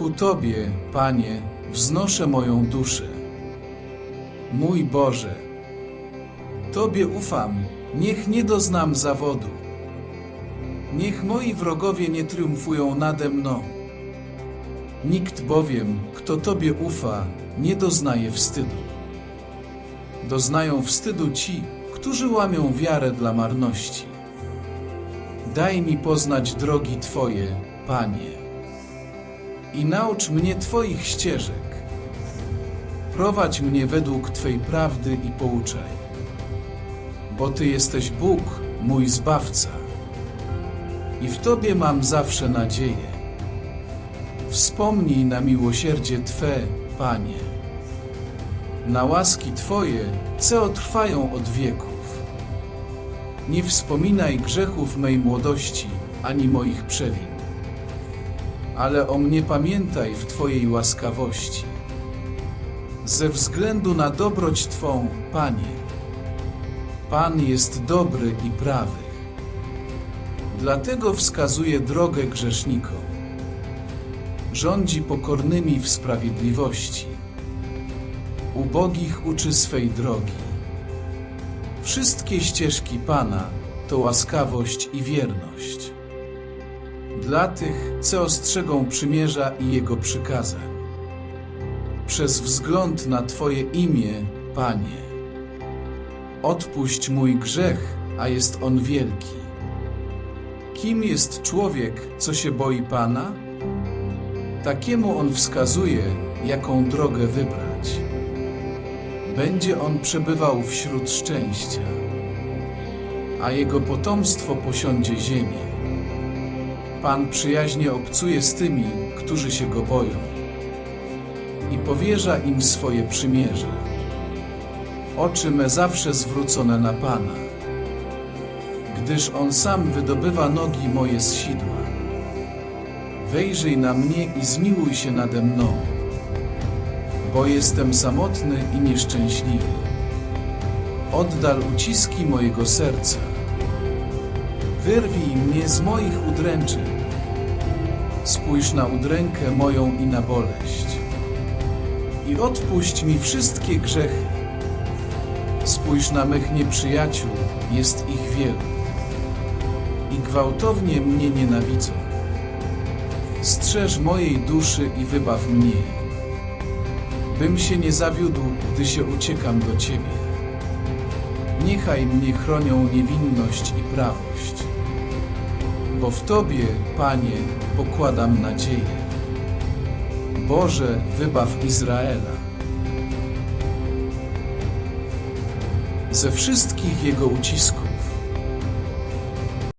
Ku Tobie, Panie, wznoszę moją duszę. Mój Boże, Tobie ufam, niech nie doznam zawodu. Niech moi wrogowie nie triumfują nade mną. Nikt bowiem, kto Tobie ufa, nie doznaje wstydu. Doznają wstydu ci, którzy łamią wiarę dla marności. Daj mi poznać drogi Twoje, Panie, i naucz mnie Twoich ścieżek. Prowadź mnie według Twej prawdy i pouczaj, bo Ty jesteś Bóg, mój Zbawca, i w Tobie mam zawsze nadzieję. Wspomnij na miłosierdzie Twe, Panie, na łaski Twoje, co trwają od wieków. Nie wspominaj grzechów mej młodości, ani moich przewin ale o mnie pamiętaj w Twojej łaskawości. Ze względu na dobroć Twą, Panie. Pan jest dobry i prawy. Dlatego wskazuje drogę grzesznikom. Rządzi pokornymi w sprawiedliwości. Ubogich uczy swej drogi. Wszystkie ścieżki Pana to łaskawość i wierność dla tych, co ostrzegą przymierza i jego przykazań. Przez wzgląd na Twoje imię, Panie. Odpuść mój grzech, a jest on wielki. Kim jest człowiek, co się boi Pana? Takiemu on wskazuje, jaką drogę wybrać. Będzie on przebywał wśród szczęścia, a jego potomstwo posiądzie ziemię. Pan przyjaźnie obcuje z tymi, którzy się go boją i powierza im swoje przymierze. Oczy me zawsze zwrócone na Pana, gdyż On sam wydobywa nogi moje z sidła. Wejrzyj na mnie i zmiłuj się nade mną, bo jestem samotny i nieszczęśliwy. Oddal uciski mojego serca Wyrwij mnie z moich udręczeń. Spójrz na udrękę moją i na boleść. I odpuść mi wszystkie grzechy. Spójrz na mych nieprzyjaciół, jest ich wielu. I gwałtownie mnie nienawidzą. Strzeż mojej duszy i wybaw mnie. Bym się nie zawiódł, gdy się uciekam do Ciebie. Niechaj mnie chronią niewinność i prawość, bo w Tobie, Panie, pokładam nadzieję. Boże, wybaw Izraela. Ze wszystkich jego ucisków